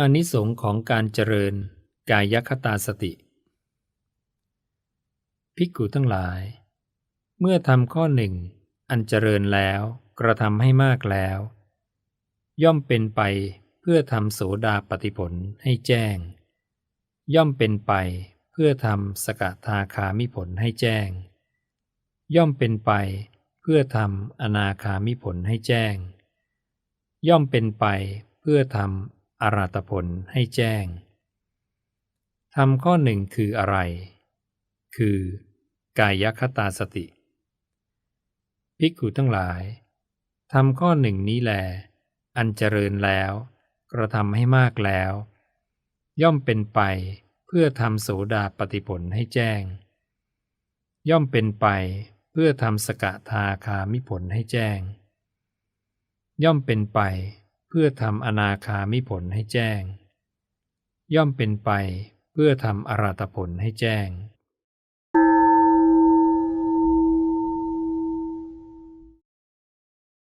อานิสงส์ของการเจริญกายคตาสติ ภิกขุทั้งหลาย เมื่อทำข้อหนึ่ง อันเจริญแล้วกระทำให้มากแล้ว ย่อมเป็นไปเพื่อทำโสดาปฏิผลให้แจ้ง ย่อมเป็นไปเพื่อทำสกทาคามิผลให้แจ้ง ย่อมเป็นไปเพื่อทำอนาคามิผลให้แจ้ง ย่อมเป็นไปเพื่อทำ อรหัตผลให้แจ้งทำข้อหนึ่งคืออะไร คือกายคตาสติ ภิกขุทั้งหลายทำข้อหนึ่งนี้แล อันเจริญแล้ว กระทำให้มากแล้ว ย่อมเป็นไปเพื่อทำโสดาปฏิผลให้แจ้ง ย่อมเป็นไปเพื่อทำสกทาคามิผลให้แจ้ง ย่อมเป็นไป เพื่อทำอนาคามิผลให้แจ้ง ย่อมเป็นไปเพื่อทำอรัตผลให้แจ้ง